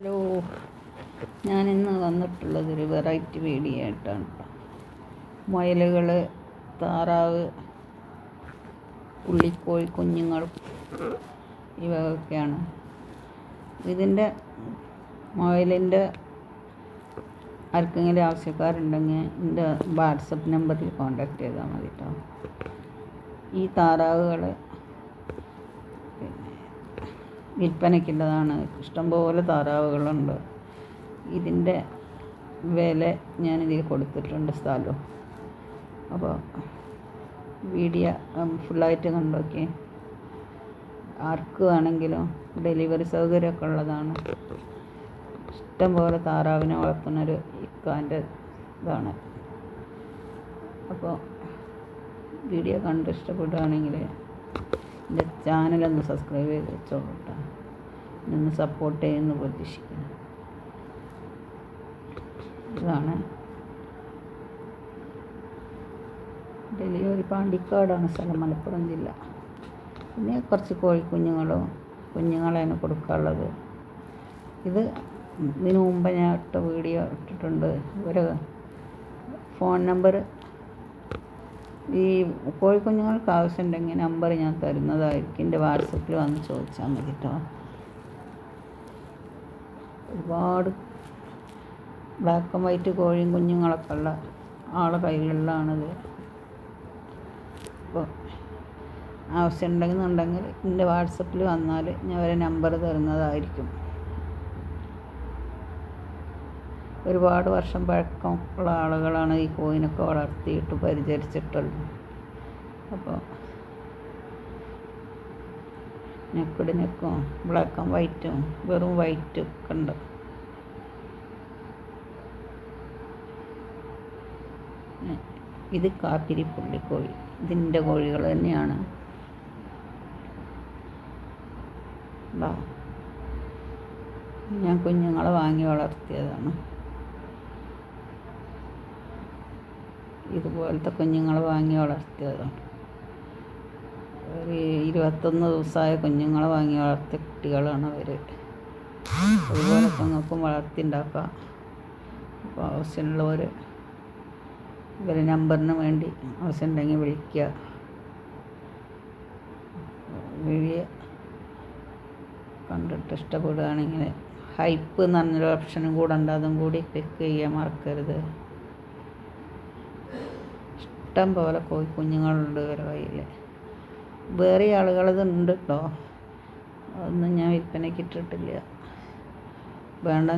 Hello. ഞാനിന്ന് വന്നിട്ടുള്ളത് ഒരു വെറൈറ്റി വീഡിയോ ആയിട്ടാണ് മുയലുകൾ താറാവ് ഉള്ളിക്കോഴി കുഞ്ഞുങ്ങൾ ഇവയൊക്കെയാണ് ഇതിന്റെ മുയലിന്റെ ആർക്കെങ്കിലും ആവശ്യക്കാരുണ്ടെങ്കിൽ എന്റെ വാട്സപ്പ് നമ്പറിൽ കോൺടാക്റ്റ് ചെയ്താൽ മതി കേട്ടോ. ഈ താറാവുകൾ വിൽപ്പനയ്ക്കുള്ളതാണ്. ഇഷ്ടംപോലെ താറാവുകളുണ്ട്. ഇതിന്റെ വില ഞാനിതിൽ കൊടുത്തിട്ടുണ്ട് സ്ഥലവും അപ്പോൾ വീഡിയോ ഫുള്ളായിട്ട് കണ്ടോക്കി. ആർക്ക് വേണമെങ്കിലും ഡെലിവറി സൗകര്യമൊക്കെ ഉള്ളതാണ്. ഇഷ്ടംപോലെ താറാവിനെ വളർത്തുന്നൊരു ഇക്കാന്റെ ഇതാണ്. അപ്പോൾ വീഡിയോ കണ്ട് ഇഷ്ടപ്പെടുകയാണെങ്കിൽ എന്റെ ചാനലൊന്ന് സബ്സ്ക്രൈബ് ചെയ്ത് വെച്ചോളൂ കേട്ടോ. ഒന്ന് സപ്പോർട്ട് ചെയ്യുമെന്ന് പ്രതീക്ഷിക്കുന്നു. ഇതാണ്. ഡെലിവറി പാണ്ടിക്കാടാണ് സ്ഥലം മലപ്പുറം ജില്ല. പിന്നെ കുറച്ച് കോഴിക്കുഞ്ഞുങ്ങളും കുഞ്ഞുങ്ങളെയാണ് കൊടുക്കാനുള്ളത്. ഇത് ഇതിനു മുമ്പ് ഞാൻ ഇട്ട വീഡിയോ ഇട്ടിട്ടുണ്ട്. ഒരു ഫോൺ നമ്പർ ഈ കോഴിക്കുഞ്ഞുങ്ങൾക്ക് ആവശ്യമുണ്ടെങ്കിൽ നമ്പർ ഞാൻ തരുന്നതായിരിക്കും. എന്റെ വാട്സപ്പിൽ വന്ന് ചോദിച്ചാൽ മതി കേട്ടോ. ഒരുപാട് ബ്ലാക്ക് ആൻഡ് വൈറ്റ് കോഴിയും കുഞ്ഞുങ്ങളൊക്കെ ഉള്ള ആളെ കയ്യിലുള്ളതാണിത് അപ്പോൾ ആവശ്യമുണ്ടെന്നുണ്ടെങ്കിൽ എന്റെ വാട്സപ്പിൽ വന്നാൽ ഞാൻ അവരെ നമ്പർ തരുന്നതായിരിക്കും. ഒരുപാട് വർഷം പഴക്കം ഉള്ള ആളുകളാണ് ഈ കോയിനൊക്കെ വളർത്തിയിട്ട് പരിചരിച്ചിട്ടുള്ളത്. അപ്പോൾ നെക്കിട് നെക്കും ബ്ലാക്ക് ആൻഡ് വൈറ്റും വെറും വൈറ്റും ഒക്കെ ഉണ്ട്. ഇത് കാപ്പിരി പുള്ളിക്കോഴി ഇതിന്റെ കോഴികൾ തന്നെയാണ്. ഞാൻ കുഞ്ഞുങ്ങളെ വാങ്ങി വളർത്തിയതാണ്. ഇതുപോലത്തെ കുഞ്ഞുങ്ങളെ വാങ്ങി വളർത്തിയതാണ് ഒരു ഇരുപത്തൊന്ന് ദിവസമായ കുഞ്ഞുങ്ങളെ വാങ്ങി വളർത്തിയ കുട്ടികളാണ് അവർ അതുപോലെ നിങ്ങൾക്കും വളർത്തി ഉണ്ടാക്കാം അപ്പോൾ ആവശ്യമുള്ളവർ ഇവരെ നമ്പറിന് വേണ്ടി ആവശ്യമുണ്ടെങ്കിൽ വിളിക്കുക. വീഡിയോ കണ്ടിട്ട് ഇഷ്ടപ്പെടുകയാണെങ്കിൽ ഹൈപ്പ് എന്ന് പറഞ്ഞൊരു ഓപ്ഷനും കൂടെ ഉണ്ട്. അതും കൂടി ക്ലിക്ക് ചെയ്യാൻ മറക്കരുത്. ഇഷ്ടം പോലെ കോഴി കുഞ്ഞുങ്ങളുണ്ട് ഇവരെ കയ്യിൽ വേറെ ആളുകളത് ഉണ്ട് കേട്ടോ അതൊന്നും ഞാൻ വിൽപ്പനയ്ക്ക് ഇട്ടിട്ടില്ല. വേണ്ട